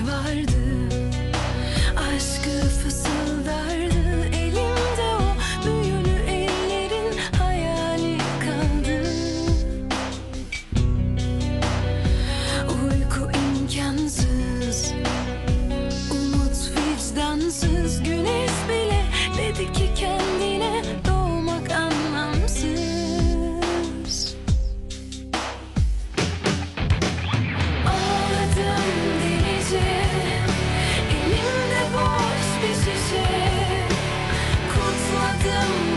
vardı. Aşkı fısıldardı. Elimde o büyülü ellerin hayali kaldı. Uyku imkansız Umut vicdansız. Güneş bile dedi ki kendine wisdom.